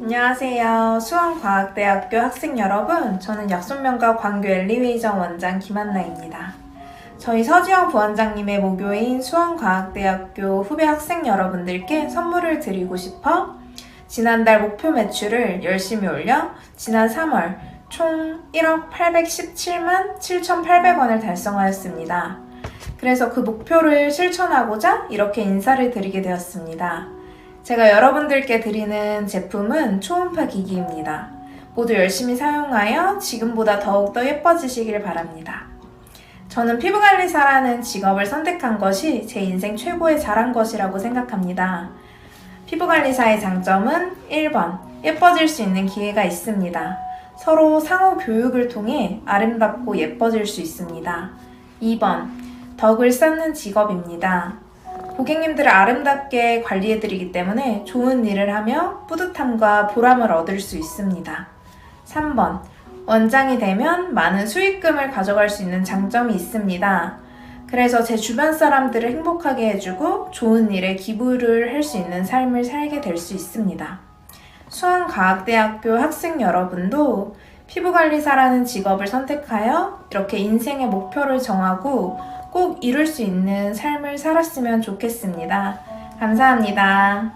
안녕하세요. 수원과학대학교 학생 여러분. 저는 약손명가 광교 엘리베이션 원장 김한나입니다. 저희 서지영 부원장님의 모교인 수원과학대학교 후배 학생 여러분들께 선물을 드리고 싶어 지난달 목표 매출을 열심히 올려 지난 3월 총 1억 817만 7,800원을 달성하였습니다. 그래서 그 목표를 실천하고자 이렇게 인사를 드리게 되었습니다. 제가 여러분들께 드리는 제품은 초음파 기기입니다. 모두 열심히 사용하여 지금보다 더욱더 예뻐지시길 바랍니다. 저는 피부관리사라는 직업을 선택한 것이 제 인생 최고의 잘한 것이라고 생각합니다. 피부관리사의 장점은 1번, 예뻐질 수 있는 기회가 있습니다. 서로 상호 교육을 통해 아름답고 예뻐질 수 있습니다. 2번, 덕을 쌓는 직업입니다. 고객님들을 아름답게 관리해드리기 때문에 좋은 일을 하며 뿌듯함과 보람을 얻을 수 있습니다. 3번. 원장이 되면 많은 수익금을 가져갈 수 있는 장점이 있습니다. 그래서 제 주변 사람들을 행복하게 해주고 좋은 일에 기부를 할 수 있는 삶을 살게 될 수 있습니다. 수원과학대학교 학생 여러분도 피부관리사라는 직업을 선택하여 이렇게 인생의 목표를 정하고 꼭 이룰 수 있는 삶을 살았으면 좋겠습니다. 감사합니다.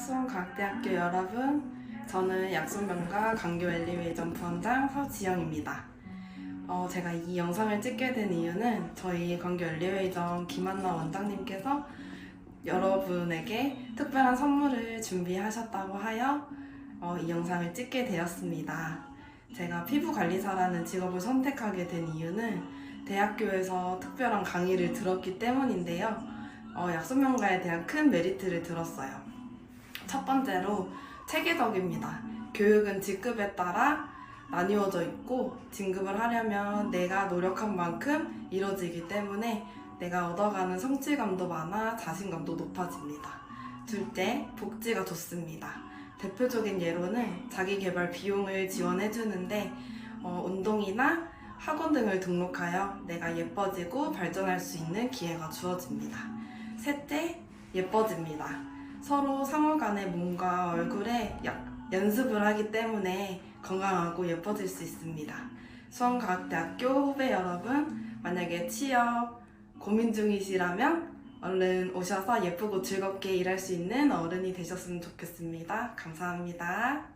수원과학대학교 여러분, 저는 약손병가 강교 엘리베이션 부원장 서지영입니다. 어, 제가 이 영상을 찍게 된 이유는 저희 강교 엘리베이션 김한나 원장님께서 여러분에게 특별한 선물을 준비하셨다고 하여 어, 이 영상을 찍게 되었습니다. 제가 피부관리사라는 직업을 선택하게 된 이유는 대학교에서 특별한 강의를 들었기 때문인데요. 어, 약손명가에 대한 큰 메리트를 들었어요. 첫 번째로 체계적입니다. 교육은 직급에 따라 나뉘어져 있고 진급을 하려면 내가 노력한 만큼 이루어지기 때문에 내가 얻어가는 성취감도 많아 자신감도 높아집니다. 둘째, 복지가 좋습니다. 대표적인 예로는 자기 개발 비용을 지원해 주는데 어, 운동이나 학원 등을 등록하여 내가 예뻐지고 발전할 수 있는 기회가 주어집니다. 셋째, 예뻐집니다. 서로 상호 간의 몸과 얼굴에 약- 연습을 하기 때문에 건강하고 예뻐질 수 있습니다. 수원과학대학교 후배 여러분, 만약에 취업 고민 중이시라면 얼른 오셔서 예쁘고 즐겁게 일할 수 있는 어른이 되셨으면 좋겠습니다. 감사합니다.